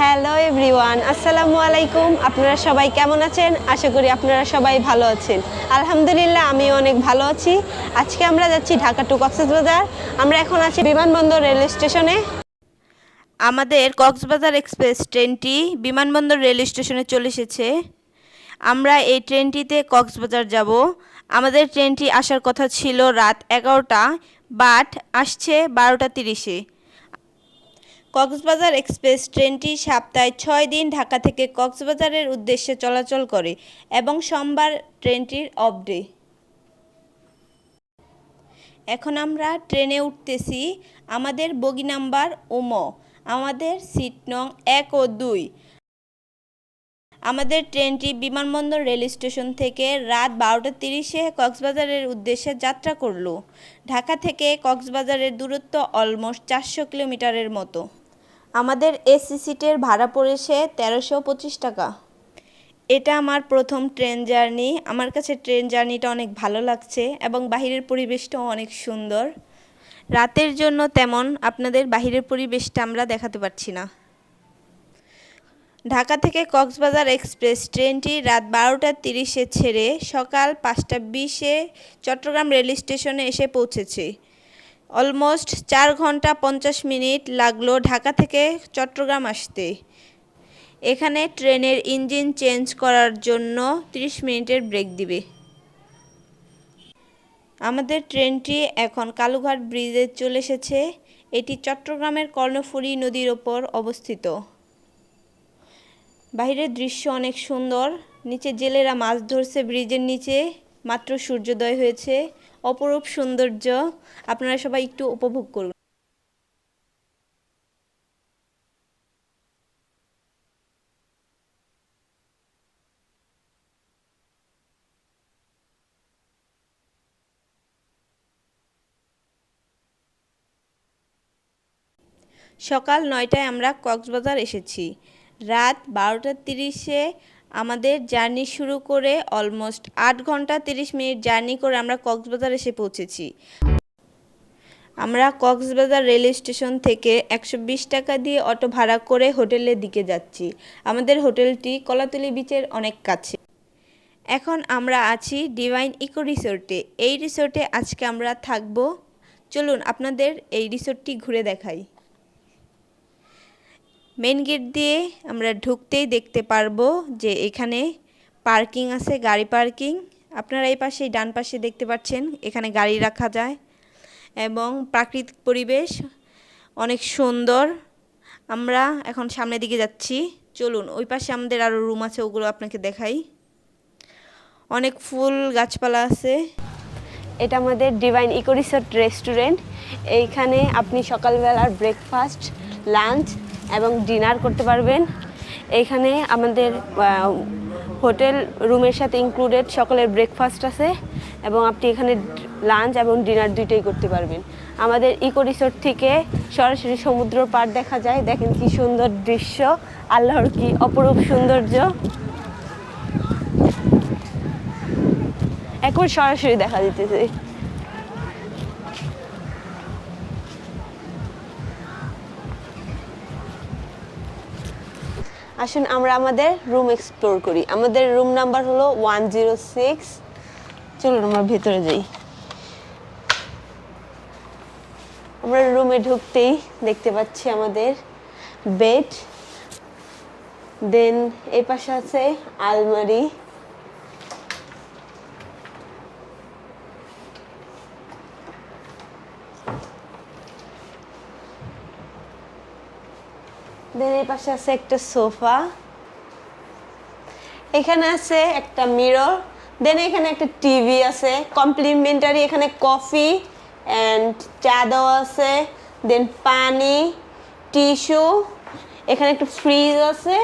Hello everyone, আসসালামু আলাইকুম। আপনারা সবাই কেমন আছেন? আশা করি আপনারা সবাই ভালো আছেন। আলহামদুলিল্লাহ আমি অনেক ভালো আছি। আজকে আমরা যাচ্ছি ঢাকা টু কক্সবাজার। আমরা এখন আছি বিমানবন্দর রেল স্টেশনে। আমাদের কক্সবাজার এক্সপ্রেস ট্রেনটি বিমানবন্দর রেল স্টেশনে চলে এসেছে। আমরা এই ট্রেনটিতে কক্সবাজার যাব। আমাদের ট্রেনটি আসার কথা ছিল রাত এগারোটা, বাট আসছে বারোটা তিরিশে। কক্সবাজার এক্সপ্রেস ট্রেনটি সপ্তাহে ছয় দিন ঢাকা থেকে কক্সবাজারের উদ্দেশ্যে চলাচল করে এবং সোমবার ট্রেনটির অফ ডে এখন আমরা ট্রেনে উঠতেছি আমাদের বগি নাম্বার ওম, আমাদের সিট নং এক ও দুই। আমাদের ট্রেনটি বিমানবন্দর রেল স্টেশন থেকে রাত বারোটা তিরিশে কক্সবাজারের উদ্দেশ্যে যাত্রা করল। ঢাকা থেকে কক্সবাজারের দূরত্ব অলমোস্ট চারশো কিলোমিটারের মতো। আমাদের এসি সিটের ভাড়া পড়েছে তেরোশো পঁচিশ টাকা। এটা আমার প্রথম ট্রেন জার্নি। আমার কাছে ট্রেন জার্নিটা অনেক ভালো লাগছে এবং বাহিরের পরিবেশটাও অনেক সুন্দর। রাতের জন্য তেমন আপনাদের বাহিরের পরিবেশটা আমরা দেখাতে পারছি না। ঢাকা থেকে কক্সবাজার এক্সপ্রেস ট্রেনটি রাত বারোটা তিরিশে ছেড়ে সকাল পাঁচটা বিশে চট্টগ্রাম রেল স্টেশনে এসে পৌঁছেছে। অলমোস্ট চার ঘণ্টা পঞ্চাশ মিনিট লাগল ঢাকা থেকে চট্টগ্রাম আসতে। এখানে ট্রেনের ইঞ্জিন চেঞ্জ করার জন্য 30 মিনিটের ব্রেক দিবে। আমাদের ট্রেনটি এখন কালুঘাট ব্রিজে চলে এসেছে। এটি চট্টগ্রামের কর্ণফুলী নদীর ওপর অবস্থিত। বাইরের দৃশ্য অনেক সুন্দর। নিচে জেলেরা মাছ ধরছে ব্রিজের নিচে। মাত্র সূর্যোদয় হয়েছে। অপরূপ সৌন্দর্য আপনারা সবাই একটু উপভোগ করুন। সকাল নয়টায় আমরা কক্সবাজার এসেছি। রাত বারোটা তিরিশে আমাদের জার্নি শুরু করে অলমোস্ট আট ঘণ্টা তিরিশ মিনিট জার্নি করে আমরা কক্সবাজার এসে পৌঁছেছি। আমরা কক্সবাজার রেল স্টেশন থেকে একশো বিশ টাকা দিয়ে অটো ভাড়া করে হোটেলের দিকে যাচ্ছি। আমাদের হোটেলটি কলাতলি বিচের অনেক কাছে। এখন আমরা আছি ডিভাইন ইকো রিসোর্টে এই রিসোর্টে আজকে আমরা থাকব। চলুন আপনাদের এই রিসোর্টটি ঘুরে দেখাই। মেন গেট দিয়ে আমরা ঢুকতেই দেখতে পারব যে এখানে পার্কিং আছে, গাড়ি পার্কিং আপনারা এই পাশে ডান পাশে দেখতে পাচ্ছেন, এখানে গাড়ি রাখা যায় এবং প্রাকৃতিক পরিবেশ অনেক সুন্দর। আমরা এখন সামনের দিকে যাচ্ছি। চলুন, ওই পাশে আমাদের আরও রুম আছে, ওগুলো আপনাকে দেখাই। অনেক ফুল গাছপালা আছে। এটা আমাদের ডিভাইন ইকো রিসোর্ট রেস্টুরেন্ট এইখানে আপনি সকালবেলার ব্রেকফাস্ট লাঞ্চ এবং ডিনার করতে পারবেন। এইখানে আমাদের হোটেল রুমের সাথে ইনক্লুডেড সকলের ব্রেকফাস্ট আছে এবং আপনি এখানে লাঞ্চ এবং ডিনার দুইটাই করতে পারবেন। আমাদের ইকো রিসোর্ট থেকে সরাসরি সমুদ্র পাড় দেখা যায়। দেখেন কি সুন্দর দৃশ্য। আল্লাহর কি অপরূপ সৌন্দর্য। এখন সরাসরি দেখা দিতেছে। আসুন আমরা আমাদের রুম এক্সপ্লোর করি। আমাদের রুম নাম্বার হলো ওয়ান জিরো সিক্স চলুন আমরা ভেতরে যাই। আমরা রুমে ঢুকতেই দেখতে পাচ্ছি আমাদের বেড দেন এ পাশে আছে আলমারি। দেন এই পাশে আছে একটা সোফা। এখানে আছে একটা মিরর। দেন এখানে একটা টিভি আছে, কমপ্লিমেন্টারি এখানে কফি অ্যান্ড চা দেওয়া আছে। দেন পানি, টিস্যু, এখানে একটা ফ্রিজ আছে।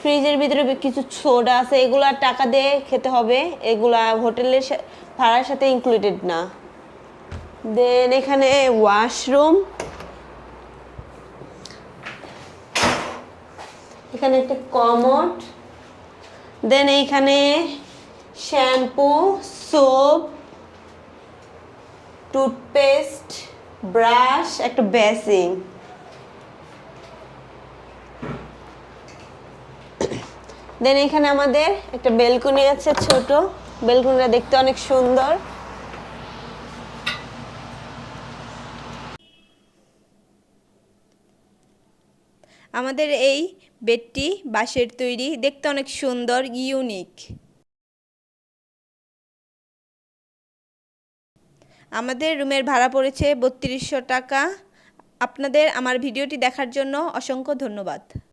ফ্রিজের ভিতরে কিছু সোডা আছে, এগুলা টাকা দিয়ে খেতে হবে। এগুলা হোটেলের ভাড়ার সাথে ইনক্লুডেড না। দেন এখানে ওয়াশরুম এখানে একটা কমট দেন এইখানে শ্যাম্পু, সোপ, টুথপেস্ট, ব্রাশ, একটা বেসিং দেন এখানে আমাদের একটা বেলকুনি আছে ছোট, বেলকুনিটা দেখতে অনেক সুন্দর। আমাদের এই বেডটি বাঁশের তৈরি, দেখতে অনেক সুন্দর, ইউনিক। আমাদের রুমের ভাড়া পড়েছে বত্রিশশো টাকা। আপনাদের আমার ভিডিওটি দেখার জন্য অসংখ্য ধন্যবাদ।